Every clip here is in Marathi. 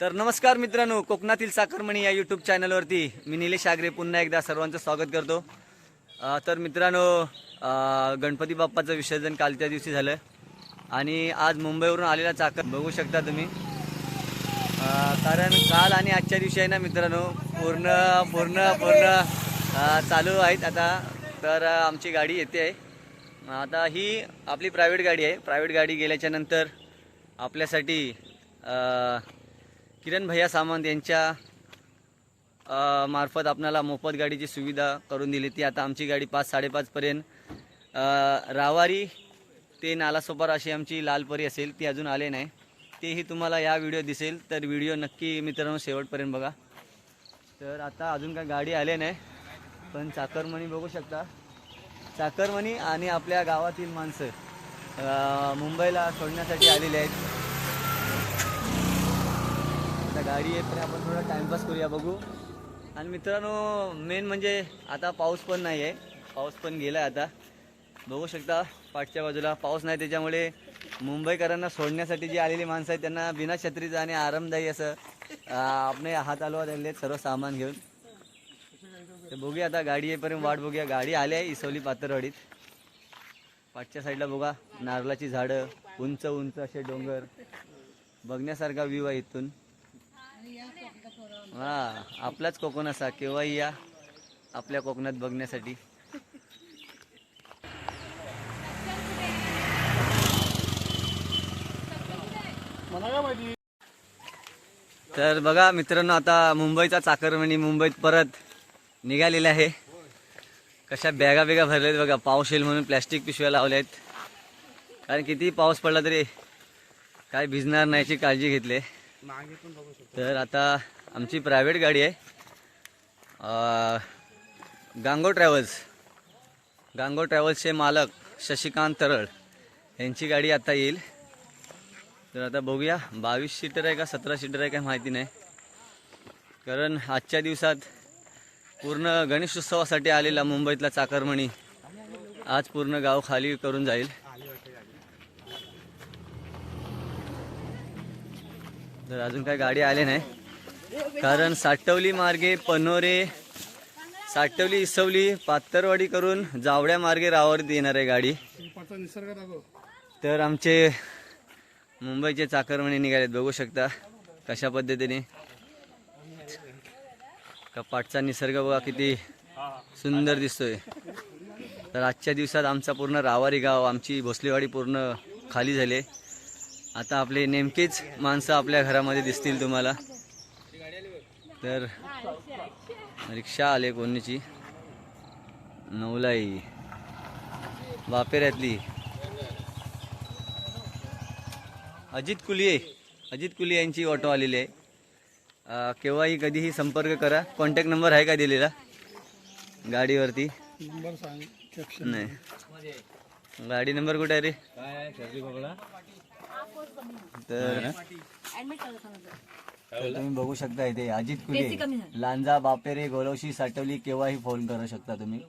तर नमस्कार मित्रांनो कोकणातील साखरमणी या यूट्यूब चॅनलवरती मी निलेश आगरे पुन्हा एकदा सर्वांचं स्वागत करतो. तर मित्रांनो गणपती बाप्पाचं विसर्जन कालच्या दिवशी झालं. आणि आज मुंबईवरून आलेला चाकर बघू शकता तुम्ही. कारण काल आणि आजच्या दिवशी आहे ना मित्रांनो पूर्ण पूर्ण पूर्ण चालू आहेत आता. तर आमची गाडी येते आहे. आता ही आपली प्रायव्हेट गाडी आहे. प्रायव्हेट गाडी गेल्याच्यानंतर आपल्यासाठी किरण भैया सामंत यांच्या मार्फत आपणाला मोफत गाडीची सुविधा करून दिली ती. आता आमची गाडी पाच साडेपाचपर्यंत रावारी ते नालासोपार अशी आमची लालपरी असेल ती अजून आले नाही. तेही तुम्हाला या व्हिडिओ दिसेल तर व्हिडिओ नक्की मित्रांनो शेवटपर्यंत बघा. तर आता अजून काय गाडी आले नाही पण चाकरमणी बघू शकता. चाकरमणी आणि आपल्या गावातील माणसं मुंबईला सोडण्यासाठी आलेली आहेत. गाडी गाडी येत आपण थोडा टाइमपास करूया बघू. आणि मित्रांनो मेन म्हणजे आता पाऊस पण नाही आहे पाऊस पण गेला आहे आता. बघू शकता पाठच्या बाजूला पाऊस नाही त्याच्यामुळे मुंबईकरांना सोडण्यासाठी जी आलेली माणसं आहेत त्यांना बिना छत्रीचं आणि आरामदायी असं अं, आपले हात आलो आलेले सर्व सामान घेऊन. तर बघूया आता गाडी येईपर्यंत वाट बघूया. गाडी आली आहे इसवली पातरवाडीत पाठच्या साईडला बघा नारळाची झाडं उंच उंच असे डोंगर. बघण्यासारखा व्ह्यू आहे इथून. हा आपलाच कोकण असा केव्हाही या? आपल्या कोकणात बघण्यासाठी. तर बघा मित्रांनो आता मुंबईचा चाकरमणी मुंबईत परत निघालेला आहे. कशा बॅगा बिगा भरल्या आहेत बघा पाऊस येईल म्हणून प्लॅस्टिक पिशव्या लावल्या आहेत. कारण किती पाऊस पडला तरी काय भिजणार नाही याची काळजी घेतली तर आता आमची प्रायव्हेट गाडी आहे. गांगो ट्रॅव्हल्स गांगो ट्रॅव्हल्सचे मालक शशिकांत तरळ यांची गाडी आता येईल. तर आता बघूया बावीस सीटर आहे का सतरा सीटर आहे काय माहिती नाही. कारण आजच्या दिवसात पूर्ण गणेशोत्सवासाठी आलेला मुंबईतला चाकरमणी आज पूर्ण गाव खाली करून जाईल. तर अजून काही गाडी आले नाही. कारण साठवली मार्गे पनोरे साठवली इसवली पातरवाडी करून जावड्या मार्गे रावावरती येणार आहे गाडी. तर आमचे मुंबईचे चाकरमणी निघालेत बघू शकता कशा पद्धतीने. कपाटचा निसर्ग बघा किती सुंदर दिसतोय. तर आजच्या दिवसात आमचा पूर्ण रावारी गाव आमची भोसलेवाडी पूर्ण खाली झाली. आता आपले नेमकेच माणसं आपल्या घरामध्ये दिसतील तुम्हाला. तर रिक्षा आले कोणीची? नवलाई. बापेऱ्यातली अजित कुलिये. अजित कुलिये यांची ऑटो आलेली आहे. केव्हाही कधीही संपर्क करा. कॉन्टॅक्ट नंबर आहे का दिलेला? गाडीवरती? नाही. गाडी नंबर कुठे आहे रे? तर तर तुम्ही बघू शकता इथे अजित कुले लांजा बापेरे गोलवशी साठवली केव्हाही फोन करू शकता तुम्ही.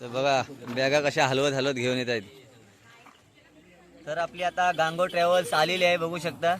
तर बघा बॅगा कशा हलवत हलवत घेऊन येत आहेत. तर आपली आता गांगो ट्रॅव्हल्स आलेली आहे बघू शकता.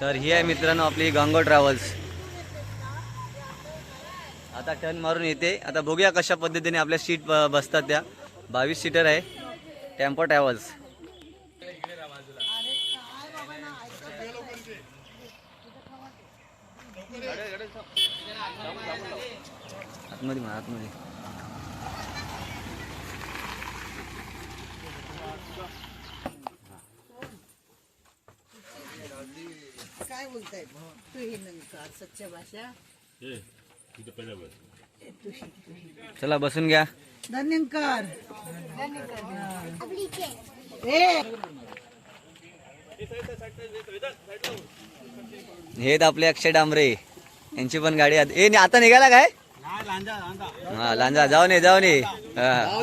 तर ही आहे मित्रांनो आपली गांगो ट्रॅव्हल्स आता टर्न मारून येते. आता बघूया कशा पद्धतीने आपल्या सीट बसतात त्या. बावीस सीटर आहे. टेम्पो ट्रॅव्हल्स आतमध्ये म्हणा आतमध्ये. काय बोलताय? तू ही नंतर सच्च्या भाषा. चला बसून घ्या. धन्यंकर. ए. हे आहेत आपले अक्षय डांबरे. यांची पण गाडी आत- ए आता निघाला काय? हा लांजा. जाऊन ये जाऊन ये हा.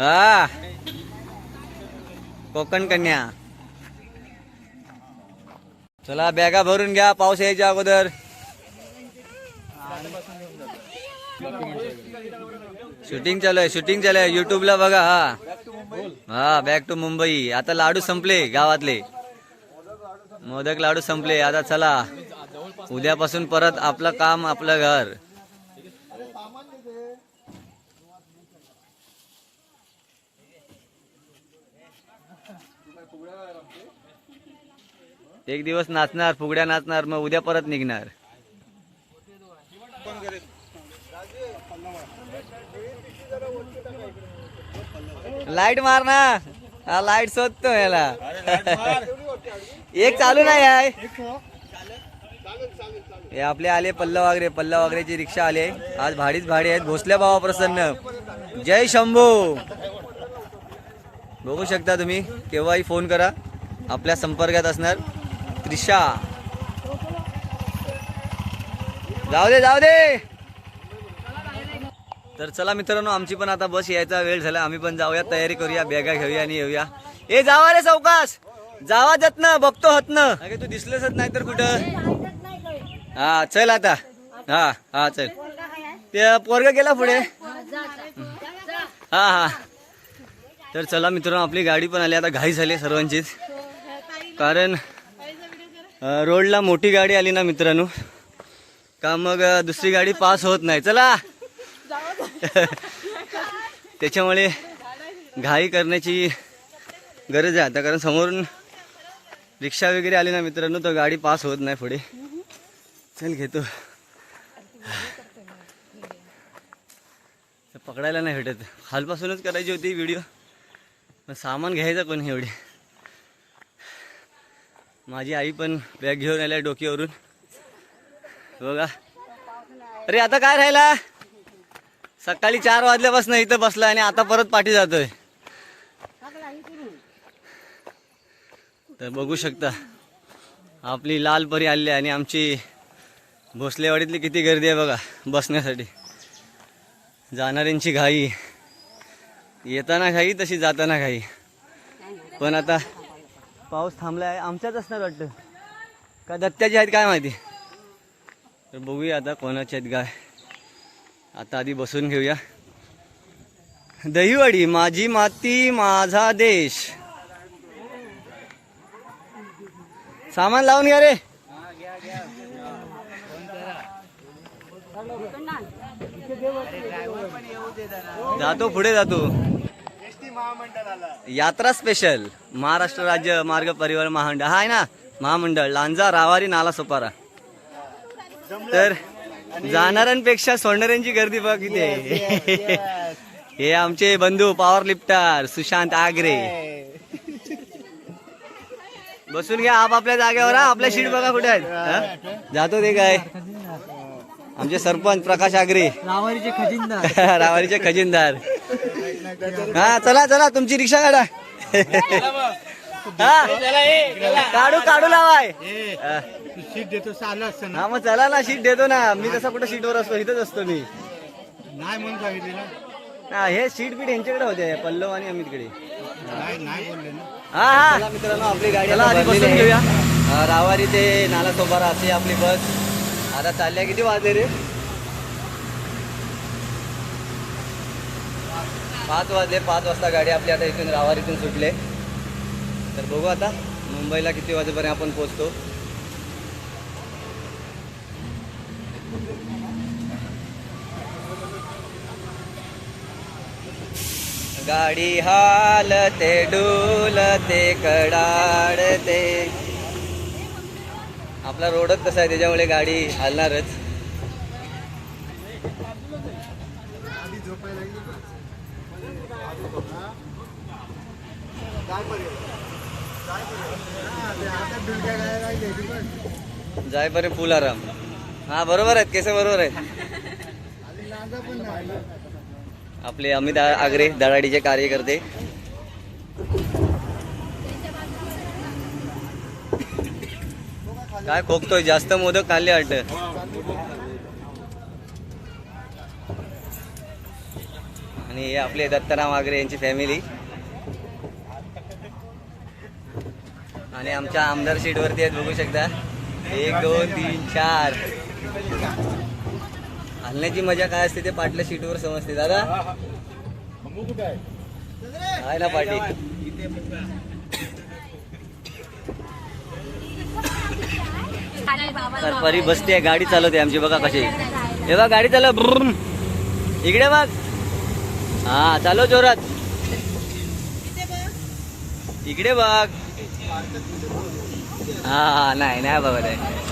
हा. कोकण कन्या. चला बॅगा भरून घ्या पाऊस यायच्या अगोदर. शूटिंग चालू आहे शूटिंग चालू आहे. युट्यूबला बघा हा. हा बॅक टू मुंबई आता लाडू संपले गावातले. मोदक लाडू संपले. आता चला. उद्यापासून परत आपलं काम आपलं घर. एक दिवस नाचणार फुगड्या नाचणार मग उद्या परत निघणार. लाइट मार ना. हा लाइट शोधतो याला एक चालू नाही आहे. हे आपले आले पल्लव वागरे पल्लव वागरेची रिक्षा आले. आज भाडीच भाडी आहेत. भोसल्या बाबा प्रसन्न. जय शंभू. बघू शकता तुम्ही केव्हाही फोन करा. आपल्या संपर्कात असणार त्रिशा. जाऊ दे जाऊ दे. तर चला मित्रांनो आमची पण आता बस यायचा वेळ झाला. आम्ही पण जाऊया तयारी करूया बॅगा घेऊया आणि येऊया. ए जावा रे चौकास जावा जात ना बघतो होत ना अगे तू दिसलंच नाही तर कुठं? हा चल आता. हा हा चल. ते पोरग गेला पुढे. हा हा. तर चला मित्रांनो आपली गाडी पण आली. आता घाई झाली सर्वांचीच. कारण रोडला मोठी गाडी आली ना मित्रांनो. का मग दुसरी गाडी पास होत नाही. चला. त्याच्यामुळे घाई करण्याची गरज आहे आता कारण समोरून रिक्षा वगैरे आली ना मित्रांनो तर गाडी पास होत नाही पुढे. चल घेतो. पकडायला नाही भेटत. हालपासूनच करायची होती व्हिडिओ. पण सामान घ्यायचं कोण एवढे? माझी आई पण बॅग घेऊन आल्या डोक्यावरून. बघा. अरे आता काय राहिला? सकाळी चार वाजल्यापासून इथं बसला आणि आता परत पाठी जातोय. तर बघू शकता आपली लाल परी आली आहे आणि आमची भोसलेवाडीतली किती गर्दी आहे बघा बसण्यासाठी. जाणाऱ्यांची घाई येताना घाई तशी जाताना घाई. पण आता पाऊस थांबला आहे आमच्याच असणार वाटतं. का दत्त्याची आहेत काय माहिती? तर बघूया आता कोणाची आहेत काय आता आधी बसून घेऊया. दहीवडी माझी माती माझा देश. सामान लावून घ्या रे. जातो पुढे जातो. यात्रा स्पेशल महाराष्ट्र राज्य मार्ग परिवहन महामंडळ. हा आहे ना महामंडळ लांजा रावारी नाला सोपारा. तर जाणाऱ्यांपेक्षा सोडणाऱ्यांची गर्दी बघ किती आहे हे आमचे बंधू पॉवर लिफ्टर सुशांत आगरे. बसून घ्या आप आपल्या जागेवर हा आपल्या सीट बघा कुठे आहेत. हा? जातो ते काय. आमचे सरपंच प्रकाश आगरे. रावारीचे खजिनदार. रावारीचे खजिनदार. हा चला चला तुमची रिक्षा काढा. हा? काढू काढू लावाय. सीट देतो असतं ना. हा मग चला ना सीट देतो ना. मी तसा कुठं सीटवर असतो इथंच असतो मी. नाही म्हणून सांगितले ना. हा हे सीट बीट यांच्याकडे होते पल्लव आणि अमितकडे नाही नाही बोलले ना. हा हा. मित्रांनो आपली गाडी आता आधी बसून घेऊया. हा, रावारी ते नाला सोबारा अशी आपली बस. आता चालल्या किती वाजले रे? पाच वाजले पाच वाजता गाडी आपली आता इथून रावारीतून सुटले तर बघू आता मुंबईला किती वाजेपर्यंत आपण पोहोचतो. गाडी हालते डोलते कडाडते. आपला रोडच कसा आहे त्याच्यामुळे गाडी हालणारच. जायपर्यंत फुल आराम. हा बरोबर आहेत केस बरोबर आहेत. आपले अमित आगरे दडाडीचे कार्यकर्ते. काय खोकतोय जास्त मोदक खाल्ले वाटत. आणि हे आपले दत्तराम आगरे यांची फॅमिली आणि आमच्या आमदार सीट वरती आहेत बघू शकता. एक दोन तीन चार. हलण्याची मजा काय असते ते पाटल्या सीटवर समजते दादा. आहे? ना पाटी तर परी बसते गाडी चालवते आमची बघा कशी. हे बघ गाडी चालव. इकडे बघ. हा चालव जोरात. इकडे बघ. हा नाही नाही बघत आहे.